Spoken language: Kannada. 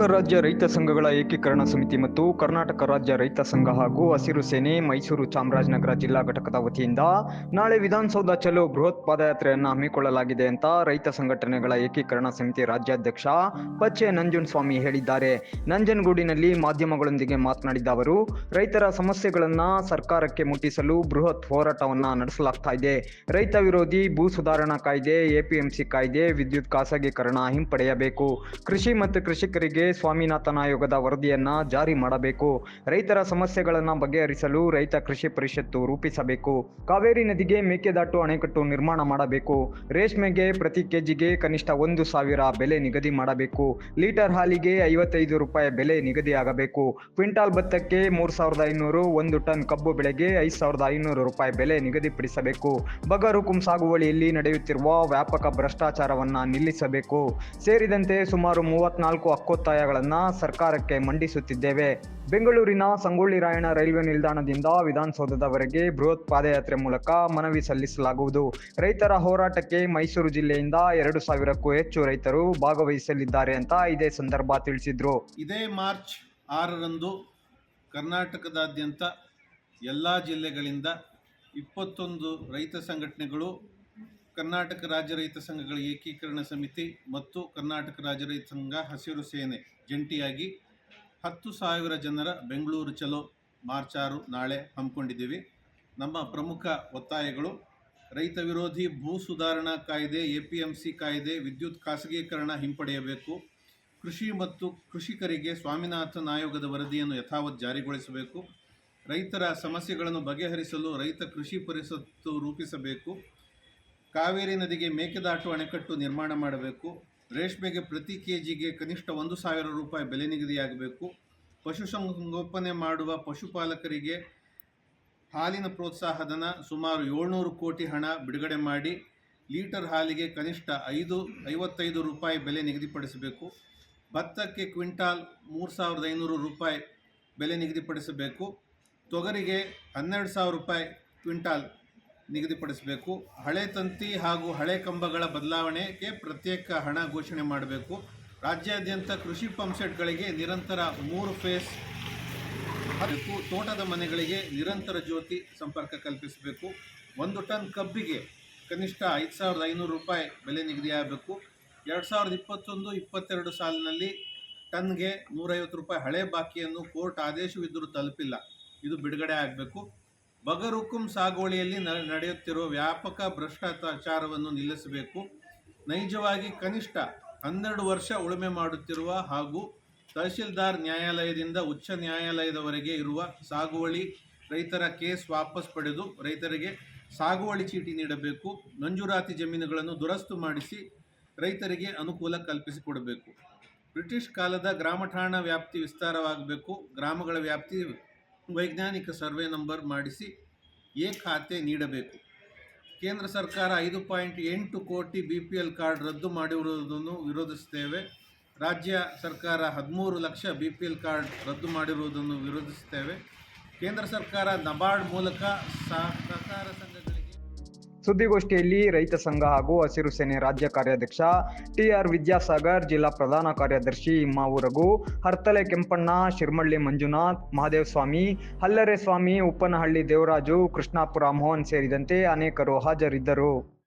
ಕರ್ನಾಟಕ ರಾಜ್ಯ ರೈತ ಸಂಘಗಳ ಏಕೀಕರಣ ಸಮಿತಿ ಮತ್ತು ಕರ್ನಾಟಕ ರಾಜ್ಯ ರೈತ ಸಂಘ ಹಾಗೂ ಹಸಿರು ಸೇನೆ ಮೈಸೂರು ಚಾಮರಾಜನಗರ ಜಿಲ್ಲಾ ಘಟಕದ ವತಿಯಿಂದ ನಾಳೆ ವಿಧಾನಸೌಧ ಚಲೋ ಬೃಹತ್ ಪಾದಯಾತ್ರೆಯನ್ನು ಹಮ್ಮಿಕೊಳ್ಳಲಾಗಿದೆ ಅಂತ ರೈತ ಸಂಘಟನೆಗಳ ಏಕೀಕರಣ ಸಮಿತಿ ರಾಜ್ಯಾಧ್ಯಕ್ಷ ಪಚ್ಚೆ ನಂಜುಂಡಸ್ವಾಮಿ ಹೇಳಿದ್ದಾರೆ. ನಂಜನಗೂಡಿನಲ್ಲಿ ಮಾಧ್ಯಮಗಳೊಂದಿಗೆ ಮಾತನಾಡಿದ ಅವರು, ರೈತರ ಸಮಸ್ಯೆಗಳನ್ನು ಸರ್ಕಾರಕ್ಕೆ ಮುಟ್ಟಿಸಲು ಬೃಹತ್ ಹೋರಾಟವನ್ನು ನಡೆಸಲಾಗ್ತಾ ಇದೆ. ರೈತ ವಿರೋಧಿ ಭೂ ಸುಧಾರಣಾ ಕಾಯ್ದೆ, ಎಪಿಎಂಸಿ ಕಾಯ್ದೆ, ವಿದ್ಯುತ್ ಖಾಸಗೀಕರಣ ಹಿಂಪಡೆಯಬೇಕು. ಕೃಷಿ ಮತ್ತು ಕೃಷಿಕರಿಗೆ ಸ್ವಾಮಿನಾಥನ್ ಆಯೋಗದ ವರದಿಯನ್ನ ಜಾರಿ ಮಾಡಬೇಕು. ರೈತರ ಸಮಸ್ಯೆಗಳನ್ನು ಬಗೆಹರಿಸಲು ರೈತ ಕೃಷಿ ಪರಿಷತ್ತು ರೂಪಿಸಬೇಕು. ಕಾವೇರಿ ನದಿಗೆ ಮೇಕೆದಾಟು ಅಣೆಕಟ್ಟು ನಿರ್ಮಾಣ ಮಾಡಬೇಕು. ರೇಷ್ಮೆಗೆ ಪ್ರತಿ ಕೆಜಿಗೆ ಕನಿಷ್ಠ ಒಂದು ಸಾವಿರ ಬೆಲೆ ನಿಗದಿ ಮಾಡಬೇಕು. ಲೀಟರ್ ಹಾಲಿಗೆ ಐವತ್ತೈದು ರೂಪಾಯಿ ಬೆಲೆ ನಿಗದಿಯಾಗಬೇಕು. ಕ್ವಿಂಟಾಲ್ ಭತ್ತಕ್ಕೆ ಮೂರು ಸಾವಿರದ ಐನೂರು, ಒಂದು ಟನ್ ಕಬ್ಬು ಬೆಳೆಗೆ ಐದು ಸಾವಿರದ ಐನೂರು ರೂಪಾಯಿ ಬೆಲೆ ನಿಗದಿಪಡಿಸಬೇಕು. ಬಗರುಕುಂ ಸಾಗುವಳಿಯಲ್ಲಿ ನಡೆಯುತ್ತಿರುವ ವ್ಯಾಪಕ ಭ್ರಷ್ಟಾಚಾರವನ್ನು ನಿಲ್ಲಿಸಬೇಕು. ಸೇರಿದಂತೆ ಸುಮಾರು ಮೂವತ್ನಾಲ್ಕು ಹಕ್ಕೊತ್ತಾಯಗಳನ್ನ ಸರ್ಕಾರಕ್ಕೆ ಮಂಡಿಸುತ್ತಿದ್ದೇವೆ. ಬೆಂಗಳೂರಿನ ಸಂಗೊಳ್ಳಿ ರಾಯಣ್ಣ ರೈಲ್ವೆ ನಿಲ್ದಾಣದಿಂದ ವಿಧಾನಸೌಧದವರೆಗೆ ಬೃಹತ್ ಪಾದಯಾತ್ರೆ ಮೂಲಕ ಮನವಿ ಸಲ್ಲಿಸಲಾಗುವುದು. ರೈತರ ಹೋರಾಟಕ್ಕೆ ಮೈಸೂರು ಜಿಲ್ಲೆಯಿಂದ ಎರಡು ಸಾವಿರಕ್ಕೂ ಹೆಚ್ಚು ರೈತರು ಭಾಗವಹಿಸಲಿದ್ದಾರೆ ಅಂತ ಇದೇ ಸಂದರ್ಭ ತಿಳಿಸಿದ್ರು. ಇದೇ ಮಾರ್ಚ್ ಆರರಂದು ಕರ್ನಾಟಕದಾದ್ಯಂತ ಎಲ್ಲ ಜಿಲ್ಲೆಗಳಿಂದ ಇಪ್ಪತ್ತೊಂದು ರೈತ ಸಂಘಟನೆಗಳು ಕರ್ನಾಟಕ ರಾಜ್ಯ ರೈತ ಸಂಘಗಳ ಏಕೀಕರಣ ಸಮಿತಿ ಮತ್ತು ಕರ್ನಾಟಕ ರಾಜ್ಯ ರೈತ ಸಂಘ ಹಸಿರು ಸೇನೆ ಜಂಟಿಯಾಗಿ ಹತ್ತು ಸಾವಿರ ಜನರ ಬೆಂಗಳೂರು ಚಲೋ ಮಾರ್ಚ್ ಆರು ನಾಳೆ ಹಮ್ಮಿಕೊಂಡಿದ್ದೀವಿ. ನಮ್ಮ ಪ್ರಮುಖ ಒತ್ತಾಯಗಳು, ರೈತ ವಿರೋಧಿ ಭೂ ಸುಧಾರಣಾ ಕಾಯ್ದೆ, ಎ ಪಿ ಎಂ ಸಿ ಕಾಯ್ದೆ, ವಿದ್ಯುತ್ ಖಾಸಗೀಕರಣ ಹಿಂಪಡೆಯಬೇಕು, ಕೃಷಿ ಮತ್ತು ಕೃಷಿಕರಿಗೆ ಸ್ವಾಮಿನಾಥನ್ ಆಯೋಗದ ವರದಿಯನ್ನು ಯಥಾವತ್ ಜಾರಿಗೊಳಿಸಬೇಕು, ರೈತರ ಸಮಸ್ಯೆಗಳನ್ನು ಬಗೆಹರಿಸಲು ರೈತ ಕೃಷಿ ಪರಿಷತ್ತು ರೂಪಿಸಬೇಕು ಕಾವೇರಿ ನದಿಗೆ ಮೇಕೆದಾಟು ಅಣೆಕಟ್ಟು ನಿರ್ಮಾಣ ಮಾಡಬೇಕು. ರೇಷ್ಮೆಗೆ ಪ್ರತಿ ಕೆ ಜಿಗೆ ಕನಿಷ್ಠ ಒಂದು ಸಾವಿರ ರೂಪಾಯಿ ಬೆಲೆ ನಿಗದಿಯಾಗಬೇಕು. ಪಶುಸಂಗೋಪನೆ ಮಾಡುವ ಪಶುಪಾಲಕರಿಗೆ ಹಾಲಿನ ಪ್ರೋತ್ಸಾಹಧನ ಸುಮಾರು ಏಳ್ನೂರು ಕೋಟಿ ಹಣ ಬಿಡುಗಡೆ ಮಾಡಿ ಲೀಟರ್ ಹಾಲಿಗೆ ಕನಿಷ್ಠ ಐದು, ಐವತ್ತೈದು ರೂಪಾಯಿ ಬೆಲೆ ನಿಗದಿಪಡಿಸಬೇಕು. ಭತ್ತಕ್ಕೆ ಕ್ವಿಂಟಾಲ್ ಮೂರು ಸಾವಿರದ ಐನೂರು ರೂಪಾಯಿ ಬೆಲೆ ನಿಗದಿಪಡಿಸಬೇಕು. ತೊಗರಿಗೆ ಹನ್ನೆರಡು ಸಾವಿರ ರೂಪಾಯಿ ಕ್ವಿಂಟಾಲ್ ನಿಗದಿಪಡಿಸಬೇಕು. ಹಳೆ ತಂತಿ ಹಾಗೂ ಹಳೆ ಕಂಬಗಳ ಬದಲಾವಣೆಗೆ ಪ್ರತ್ಯೇಕ ಹಣ ಘೋಷಣೆ ಮಾಡಬೇಕು. ರಾಜ್ಯಾದ್ಯಂತ ಕೃಷಿ ಪಂಪ್ಸೆಟ್ಗಳಿಗೆ ನಿರಂತರ ಮೂರು ಫೇಸ್ ಅದಕ್ಕೂ ತೋಟದ ಮನೆಗಳಿಗೆ ನಿರಂತರ ಜ್ಯೋತಿ ಸಂಪರ್ಕ ಕಲ್ಪಿಸಬೇಕು. ಒಂದು ಟನ್ ಕಬ್ಬಿಗೆ ಕನಿಷ್ಠ ಐದು ಸಾವಿರದ ಐನೂರು ರೂಪಾಯಿ ಬೆಲೆ ನಿಗದಿಯಾಗಬೇಕು. ಎರಡು ಸಾವಿರದ ಇಪ್ಪತ್ತೊಂದು, ಇಪ್ಪತ್ತೆರಡು ಸಾಲಿನಲ್ಲಿ ಟನ್ಗೆ ನೂರೈವತ್ತು ರೂಪಾಯಿ ಹಳೆ ಬಾಕಿಯನ್ನು ಕೋರ್ಟ್ ಆದೇಶವಿದ್ದರೂ ತಲುಪಿಲ್ಲ. ಇದು ಬಿಡುಗಡೆ ಆಗಬೇಕು. ಬಗರುಕುಂ ಸಾಗುವಳಿಯಲ್ಲಿ ನಡೆಯುತ್ತಿರುವ ವ್ಯಾಪಕ ಭ್ರಷ್ಟಾಚಾರವನ್ನು ನಿಲ್ಲಿಸಬೇಕು. ನೈಜವಾಗಿ ಕನಿಷ್ಠ ಹನ್ನೆರಡು ವರ್ಷ ಉಳುಮೆ ಮಾಡುತ್ತಿರುವ ಹಾಗೂ ತಹಶೀಲ್ದಾರ್ ನ್ಯಾಯಾಲಯದಿಂದ ಉಚ್ಚ ನ್ಯಾಯಾಲಯದವರೆಗೆ ಇರುವ ಸಾಗುವಳಿ ರೈತರ ಕೇಸ್ ವಾಪಸ್ ಪಡೆದು ರೈತರಿಗೆ ಸಾಗುವಳಿ ಚೀಟಿ ನೀಡಬೇಕು. ಮಂಜೂರಾತಿ ಜಮೀನುಗಳನ್ನು ದುರಸ್ತು ಮಾಡಿಸಿ ರೈತರಿಗೆ ಅನುಕೂಲ ಕಲ್ಪಿಸಿಕೊಡಬೇಕು. ಬ್ರಿಟಿಷ್ ಕಾಲದ ಗ್ರಾಮ ಠಾಣಾ ವ್ಯಾಪ್ತಿ ವಿಸ್ತಾರವಾಗಬೇಕು. ಗ್ರಾಮಗಳ ವ್ಯಾಪ್ತಿ ವೈಜ್ಞಾನಿಕ ಸರ್ವೆ ನಂಬರ್ ಮಾಡಿಸಿ ಎ ಖಾತೆ ನೀಡಬೇಕು. ಕೇಂದ್ರ ಸರ್ಕಾರ ಐದು ಪಾಯಿಂಟ್ ಎಂಟು ಕೋಟಿ ಬಿ ಪಿ ಎಲ್ ಕಾರ್ಡ್ ರದ್ದು ಮಾಡಿರುವುದನ್ನು ವಿರೋಧಿಸುತ್ತೇವೆ. ರಾಜ್ಯ ಸರ್ಕಾರ ಹದಿಮೂರು lakh B P L card ರದ್ದು ಮಾಡಿರುವುದನ್ನು ವಿರೋಧಿಸುತ್ತೇವೆ. ಕೇಂದ್ರ ಸರ್ಕಾರ ನಬಾರ್ಡ್ ಮೂಲಕ ಸಹಕಾರ ಸಂಘಗಳಿಗೆ ಸುದ್ದಿಗೋಷ್ಠಿಯಲ್ಲಿ ರೈತ ಸಂಘ ಹಾಗೂ ಹಸಿರು ಸೇನೆ ರಾಜ್ಯ ಕಾರ್ಯಾಧ್ಯಕ್ಷ ಟಿಆರ್ ವಿದ್ಯಾಸಾಗರ್, ಜಿಲ್ಲಾ ಪ್ರಧಾನ ಕಾರ್ಯದರ್ಶಿ ಇಮ್ಮಾವು ರಘು ಹರ್ತಲೆ ಕೆಂಪಣ್ಣ, ಶಿರ್ಮಳ್ಳಿ ಮಂಜುನಾಥ್, ಮಹಾದೇವ ಸ್ವಾಮಿ, ಹಲ್ಲರೆ ಸ್ವಾಮಿ, ಉಪ್ಪನಹಳ್ಳಿ ದೇವರಾಜು, ಕೃಷ್ಣಾಪುರ ಮೋಹನ್ ಸೇರಿದಂತೆ ಅನೇಕರು ಹಾಜರಿದ್ದರು.